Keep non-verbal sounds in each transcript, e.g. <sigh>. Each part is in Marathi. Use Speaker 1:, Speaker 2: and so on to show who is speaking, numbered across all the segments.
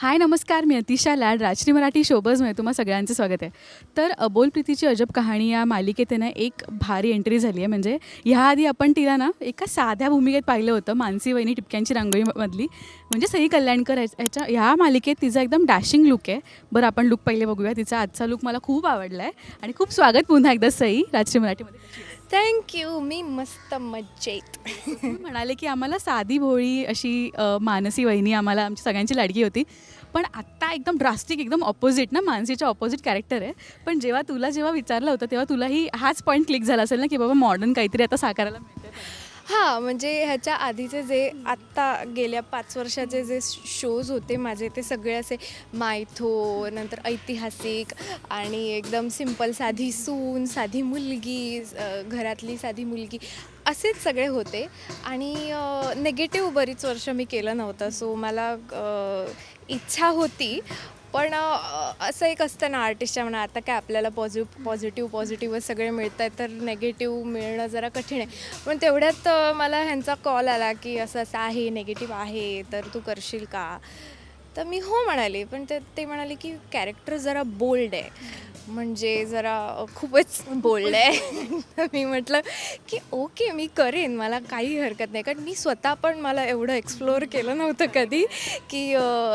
Speaker 1: हाय नमस्कार. मी अतिशा लाड राजश्री मराठी शोबजमध्ये तुम्हा सगळ्यांचं स्वागत आहे. तर अबोल प्रीतीची अजब कहाणी या मालिकेत ना एक भारी एंट्री झाली आहे म्हणजे ह्याआधी आपण तिला ना एका साध्या भूमिकेत पाहिलं होतं मानसी वहिनी टिपक्यांची रांगोळीमधली. म्हणजे सई कल्याणकर ह्याच्या ह्या मालिकेत तिचा एकदम डॅशिंग लुक आहे. बरं आपण लुक पहिले बघूया. तिचा आजचा लुक मला खूप आवडला आहे आणि खूप स्वागत पुन्हा एकदा सई राजश्री मराठीमध्ये.
Speaker 2: थँक्यू मी मस्त मज्जेत.
Speaker 1: म्हणाले की आम्हाला साधी भोळी अशी अ, मानसी वहिनी आम्हाला आमची सगळ्यांची लाडकी होती. पण आत्ता एकदम ड्रास्टिक एकदम ऑपोजिट ना मानसीच्या ऑपोजिट कॅरेक्टर आहे. पण जेव्हा तुला जेव्हा विचारलं होतं तेव्हा तुलाही हाच पॉईंट क्लिक झाला असेल ना की बाबा मॉडर्न काहीतरी आता साकारायला मिळेल.
Speaker 2: हां म्हणजे ह्याच्या आधीचे जे आत्ता गेल्या पाच वर्षाचे जे शोज होते माझे ते सगळे असे मायथो नंतर ऐतिहासिक आणि एकदम सिंपल साधी सून साधी मुलगी घरातली साधी मुलगी असेच सगळे होते. आणि नेगेटिव्ह बरीच वर्ष मी केलं नव्हतं. सो मला इच्छा होती पण असं एक असतं ना आर्टिस्टच्या म्हणा आता काय आपल्याला पॉझिटिव्ह पॉझिटिव्ह पॉझिटिव्ह सगळे मिळत आहेत तर नेगेटिव्ह मिळणं जरा कठीण आहे. पण तेवढ्यात मला ह्यांचा कॉल आला की असं असं आहे नेगेटिव्ह आहे तर तू करशील का? तर मी हो म्हणाले पण ते ते म्हणाले की कॅरेक्टर जरा बोल्ड आहे. म्हणजे जरा खूपच बोल्ड आहे. <laughs> तर मी म्हटलं की ओके मी करेन. मला काही हरकत नाही. कारण मी स्वतः पण मला एवढं एक्सप्लोअर केलं नव्हतं कधी की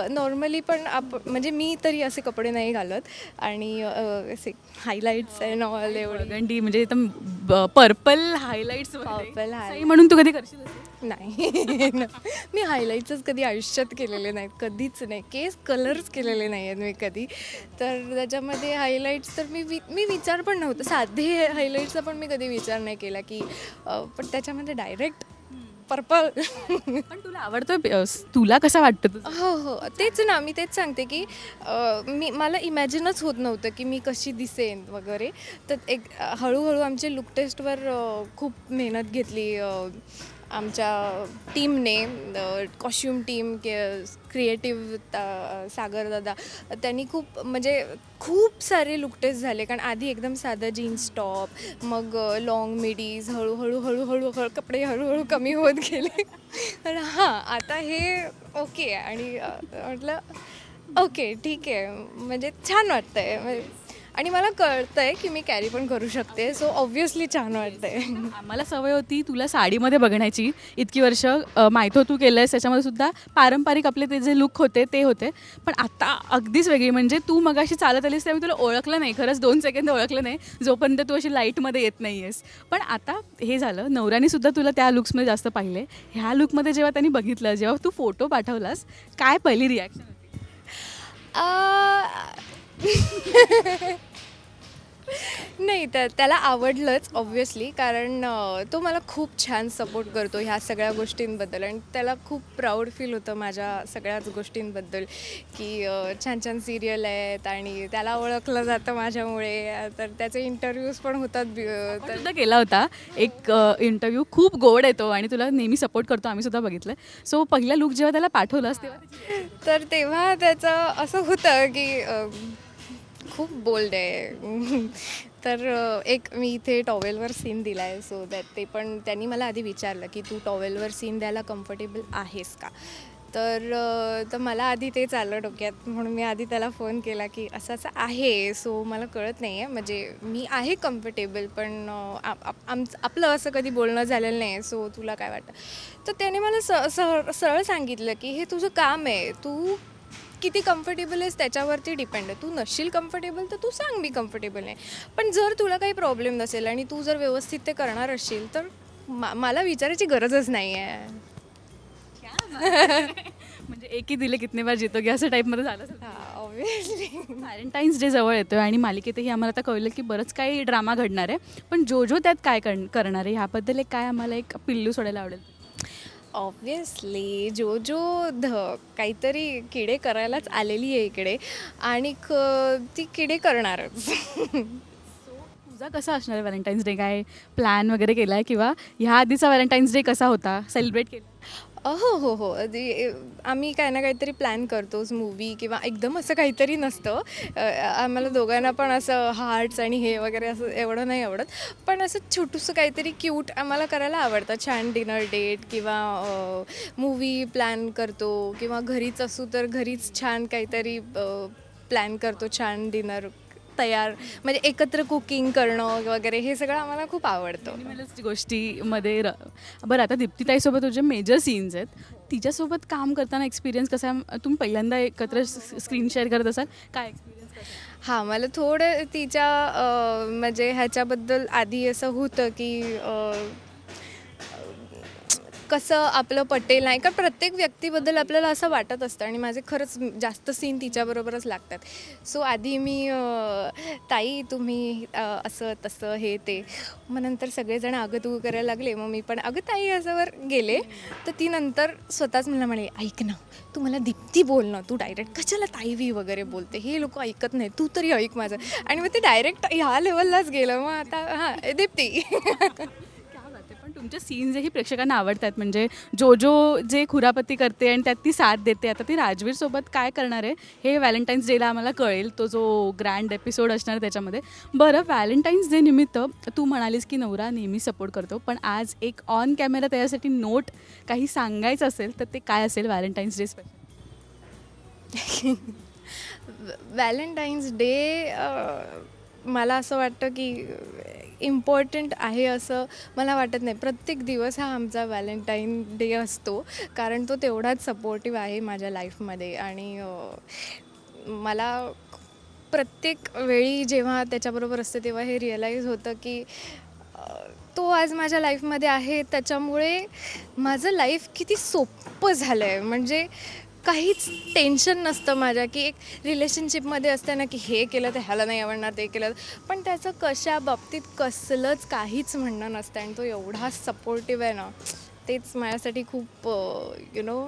Speaker 2: नॉर्मली पण आप म्हणजे मी तरी असे कपडे नाही घालत. आणि असे हायलाईट्स अँड ऑल एवढं.
Speaker 1: गंडी म्हणजे एकदम पर्पल हायलाइट्स
Speaker 2: Purple highlights.
Speaker 1: म्हणून तू कधी करशील?
Speaker 2: नाही. <laughs> मी हायलाईट्सच कधी आयुष्यात केलेले नाहीत. कधीच नाही केस कलर्स केलेले नाही आहेत मी कधी. तर त्याच्यामध्ये हायलाईट्स तर मी वि मी विचार पण नव्हतं. साधे हायलाईट्सचा पण मी कधी विचार नाही केला की पण त्याच्यामध्ये डायरेक्ट पर्पल
Speaker 1: पण तुला आवडतं तुला कसं वाटतं
Speaker 2: हो हो. तेच ना मी तेच सांगते की मी मला इमॅजिनच होत नव्हतं की मी कशी दिसेन वगैरे. तर एक हळूहळू आमच्या लुक टेस्टवर खूप मेहनत घेतली. आमच्या टीमने कॉस्ट्युम टीम के क्रिएटिव्ह सागर दादा त्यांनी खूप म्हणजे खूप सारे लुक झाले. कारण आधी एकदम साधं जीन्स टॉप मग लॉंग मिडीज हळूहळू हळूहळू हळू कपडे हळूहळू कमी होत गेले. तर हां आता हे ओके आहे. आणि म्हटलं ओके ठीक आहे. म्हणजे छान वाटतं आहे आणि मला कळतंय की मी कॅरी पण करू शकते. सो ऑब्व्हियसली छान वाटतंय.
Speaker 1: आम्हाला सवय होती तुला साडीमध्ये बघण्याची इतकी वर्ष. मायथो तू केलं आहेस त्याच्यामध्ये सुद्धा पारंपरिक आपले ते जे लुक होते ते होते. पण आता अगदीच वेगळी म्हणजे तू मगाशी चालत आलीस तेव्हा मी तुला ओळखलं नाही. खरंच दोन सेकंद ओळखलं नाही. जोपर्यंत तू अशी लाईटमध्ये येत नाही आहेस पण आता हे झालं नवऱ्याने सुद्धा तुला त्या लुक्समध्ये जास्त पाहिले. ह्या लुकमध्ये जेव्हा त्यांनी बघितलं जेव्हा तू फोटो पाठवलास काय पहिली रिॲक्शन होती?
Speaker 2: नाही त्या त्याला आवडलंच ऑब्व्हियसली कारण अ, तो मला खूप छान सपोर्ट करतो ह्या सगळ्या गोष्टींबद्दल. आणि त्याला खूप प्राऊड फील होतं माझ्या सगळ्याच गोष्टींबद्दल. की अ, छान छान सिरियल आहेत आणि त्याला ओळखलं जातं माझ्यामुळे. अ, तर त्याचे इंटरव्ह्यूज पण होतात बी- अ,
Speaker 1: आपण
Speaker 2: तर
Speaker 1: सुद्धा केला होता. एक इंटरव्ह्यू खूप गोड येतो आणि तुला नेहमी सपोर्ट करतो. आम्ही सुद्धा बघितलं. सो पहिला लुक जेव्हा त्याला पाठवलास तेव्हा त्याची-
Speaker 2: तर तेव्हा त्याचं असं होतं की अ, खूप बोल्ड आहे. तर एक मी इथे टॉवेलवर सीन दिला आहे सो दॅट ते पण त्यांनी मला आधी विचारलं की तू टॉवेलवर सीन द्यायला कम्फर्टेबल आहेस का? तर तर मला आधी तेच आलं डोक्यात म्हणून मी आधी त्याला फोन केला की असं असं आहे सो मला कळत नाही आहे म्हणजे मी आहे कम्फर्टेबल पण आप- आमचं आपलं असं कधी बोलणं झालेलं नाही सो तुला काय वाटतं? तर त्याने मला स सरळ सांगितलं की हे तुझं काम आहे तू किती कम्फर्टेबल आहेस त्याच्यावरती डिपेंड आहे. तू नसशील कम्फर्टेबल तर तू सांग मी कम्फर्टेबल नाही पण जर तुला काही प्रॉब्लेम नसेल आणि तू जर व्यवस्थित ते करणार असशील तर मा मला विचारायची गरजच नाही आहे <laughs>
Speaker 1: म्हणजे एकही दिले कितने बार जितो की असं टाईपमध्ये झालं
Speaker 2: ऑब्विसली
Speaker 1: व्हॅलेंटाईन्स डे जवळ येतोय आणि मालिकेतही आम्हाला आता कळलं की बरंच काही ड्रामा घडणार आहे. पण जो जो त्यात काय करण- करणार आहे ह्याबद्दल एक काय आम्हाला एक पिल्लू सोडायला आवडेल?
Speaker 2: ऑब्विसली जो जो ध काहीतरी किडे करायलाच आलेली आहे इकडे. आणि ती किडे करणारच.
Speaker 1: तुझा कसा असणार आहे व्हॅलेंटाईन्स डे? काय प्लॅन वगैरे केला आहे किंवा ह्या आधीचा व्हॅलेंटाईन्स डे कसा होता? सेलिब्रेट केला?
Speaker 2: हो हो हो. ते, आम्ही काही ना काहीतरी प्लॅन करतोच मूवी किंवा एकदम असं काहीतरी नसतं. अ, आम्हाला दोघांना पण असं हार्ट्स आणि हे वगैरे असं एवढं नाही आवडत. पण असं छोटूसं काहीतरी क्यूट आम्हाला करायला आवडतं. छान डिनर डेट किंवा मूवी प्लॅन करतो किंवा घरीच असू तर घरीच छान काहीतरी प्लॅन करतो. छान डिनर तयार म्हणजे एकत्र कुकिंग करणं वगैरे हे सगळं आम्हाला खूप आवडतं.
Speaker 1: मिनिमलिस्ट गोष्टीमध्ये र बरं आता दीप्तीताईसोबत तुझे मेजर सीन्स आहेत. तिच्यासोबत काम करताना एक्सपिरियन्स कसा आहे? तुम्ही पहिल्यांदा एकत्र स्क्रीन शेअर करत असाल काय एक्सपिरियन्स
Speaker 2: हां मला थोडं तिच्या म्हणजे ह्याच्याबद्दल आधी असं होतं की कसं आपलं पटेल नाही का प्रत्येक व्यक्तीबद्दल आपल्याला असं वाटत असतं आणि माझे खरंच जास्त सीन तिच्याबरोबरच लागतात. सो आधी मी ताई तुम्ही असं तसं हे ते. मग नंतर सगळेजण अगं तू करायला लागले. मग मी पण अगं ताई असंवर गेले. तर ती नंतर स्वतःच मला म्हणे ऐक ना तू मला दीप्ती बोल ना तू डायरेक्ट कशाला ताईवी वगैरे बोलते? हे लोक ऐकत नाही तू तरी ऐक माझं. आणि मग ते डायरेक्ट ह्या लेवललाच गेलं. मग आता हां दीप्ती. <laughs>
Speaker 1: तुमचे सीन जेही प्रेक्षकांना आवडतात. म्हणजे जो जो जे खुरापती करते आणि त्यात ती साथ देते आता ती राजवीरसोबत काय करणार आहे हे व्हॅलेंटाईन्स डेला आम्हाला कळेल. तो जो ग्रँड एपिसोड असणार त्याच्यामध्ये. बरं व्हॅलेंटाईन्स डे निमित्त तू म्हणालीस की नवरा नेहमी सपोर्ट करतो पण आज एक ऑन कॅमेरा त्याच्यासाठी नोट काही सांगायचं असेल तर ते काय असेल Valentine's day special <laughs>
Speaker 2: Valentine's day मला असं वाटतं की इम्पॉर्टंट आहे असं मला वाटत नाही. प्रत्येक दिवस हा आमचा व्हॅलेंटाईन डे असतो. कारण तो तेवढाच सपोर्टिव्ह आहे माझ्या लाईफमध्ये आणि मला प्रत्येक वेळी जेव्हा त्याच्याबरोबर असते तेव्हा हे रिअलाईज होतं की तो आज माझ्या लाईफमध्ये आहे. त्याच्यामुळे माझं लाईफ किती सोपं झालं आहे म्हणजे काहीच टेन्शन नसतं माझ्या की एक रिलेशनशिपमध्ये असताना की हे केलं तर ह्याला नाही आवडणार ते केलं. पण त्याचं कशा बाबतीत कसलंच काहीच म्हणणं नसतं आणि तो एवढा सपोर्टिव्ह आहे ना तेच माझ्यासाठी खूप यु नो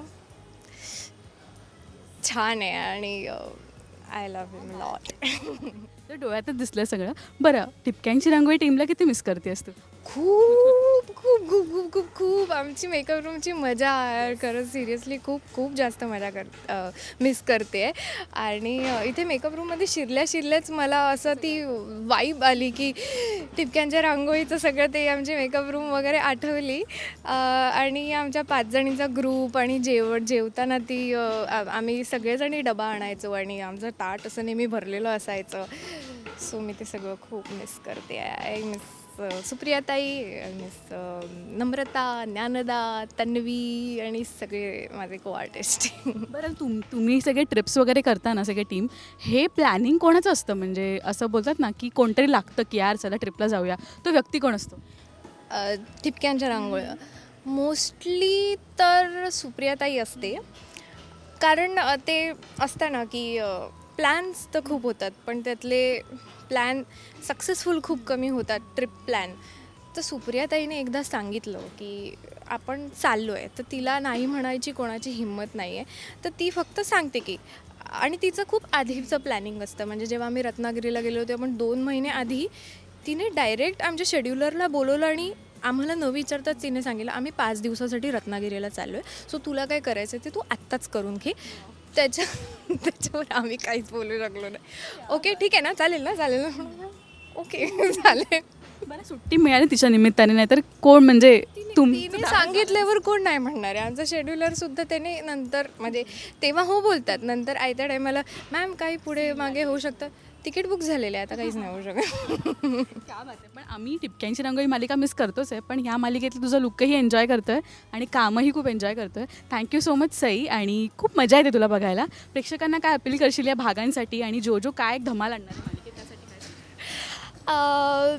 Speaker 2: छान आहे आणि आय लव्ह हिम लॉट
Speaker 1: तर डोळ्यातच दिसलं सगळं. बरं टिपक्यांची रांगोळी टीमला किती मिस करतेस तू?
Speaker 2: खूप खूप खूप खूप खूप खूप आमची मेकअप रूमची मजा यार खरंच सिरियसली खूप खूप जास्त मजा कर मिस करते. आणि इथे मेकअप रूममध्ये शिरल्या शिरल्याच मला असं ती वाईब आली की टिपक्यांच्या रांगोळीचं सगळं ते आमची मेकअप रूम वगैरे आठवली. आणि आमच्या पाच जणींचा ग्रुप आणि जेवण जेवताना ती आम्ही सगळेजणी डबा आणायचो आणि आमचं ताट असं नेहमी भरलेलं असायचं. सो मी ते सगळं खूप मिस करते. आय मिस सुप्रियाताई मिस नम्रता ज्ञानदा तन्वी आणि सगळे माझे को आर्टिस्ट
Speaker 1: बरं तुम तुम्ही सगळे ट्रिप्स वगैरे करता ना सगळे टीम हे प्लॅनिंग कोणाचं असतं? म्हणजे असं बोलतात ना की कोणतरी लागतं की यार चला ट्रिपला जाऊया. तो व्यक्ती कोण असतो?
Speaker 2: ठिपक्यांच्या रांगोळ्या. मोस्टली तर सुप्रियाताई असते. कारण ते असतं ना की प्लॅन्स तर खूप होतात पण त्यातले प्लॅन सक्सेसफुल खूप कमी होतात ट्रिप प्लॅन. तर सुप्रियाताईने एकदा सांगितलं की आपण चाललो आहे तर तिला नाही म्हणायची कोणाची हिंमत नाही आहे तर ती फक्त सांगते की आणि तिचं खूप आधीचं प्लॅनिंग असतं म्हणजे जेव्हा आम्ही रत्नागिरीला गेलो होतो आपण दोन महिने आधी तिने डायरेक्ट आमच्या शेड्युलरला बोलवलं आणि आम्हाला न विचारताच तिने सांगितलं आम्ही पाच दिवसासाठी रत्नागिरीला चाललो आहे सो तुला काय करायचं ते तू आत्ताच करून घे. त्याच्या <laughs> त्याच्यावर आम्ही काहीच बोलू शकलो नाही. ओके ठीक आहे ना? चालेल ना? चालेल ना? ओके <laughs> चालेल.
Speaker 1: बरं सुट्टी मिळाली तिच्या निमित्ताने नाही तर कोण म्हणजे तुम
Speaker 2: तिने सांगितल्यावर कोण नाही म्हणणार आहे. आमचं शेड्युलर सुद्धा त्याने नंतर म्हणजे तेव्हा हो बोलतात. नंतर आयत्या टायमाला मॅम काही पुढे मागे होऊ शकतं. तिकीट बुक झालेलं आहे आता काहीच नाही होऊ शकत.
Speaker 1: क्या बात आहे. पण आम्ही टिपक्यांची रांगोळी मालिका मिस करतोच आहे पण ह्या मालिकेतलं तुझं लुकही एन्जॉय करतोय आणि कामही खूप एन्जॉय करतोय. थँक्यू सो मच सई आणि खूप मजा येते तुला बघायला. प्रेक्षकांना काय अपील करशील या भागांसाठी आणि जो जो काय धमाल आणणार आहे मालिकेत त्यासाठी काय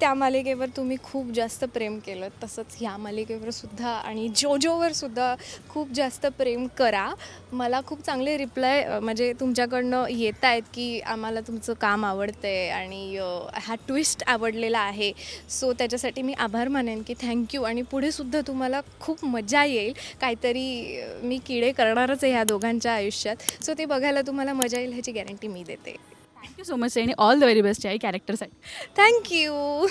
Speaker 2: त्या मालिकेवर तुम्ही खूप जास्त प्रेम केलं तसंच ह्या मालिकेवर सुद्धा आणि जोजोवर सुद्धा खूप जास्त प्रेम करा. मला खूप चांगले रिप्लाय म्हणजे तुमच्याकडनं येत आहेत की आम्हाला तुमचं काम आवडतं आहे आणि हा ट्विस्ट आवडलेला आहे. सो त्याच्यासाठी मी आभार मानेन की थँक्यू आणि पुढे सुद्धा तुम्हाला खूप मजा येईल. काहीतरी मी किडे करणारच आहे ह्या दोघांच्या आयुष्यात. सो ते बघायला तुम्हाला मजा येईल ह्याची गॅरंटी मी देते.
Speaker 1: थँक्यू सो मच आणि ऑल द व्हेरी बेस्ट आहे कॅरेक्टरसाठी
Speaker 2: थँक्यू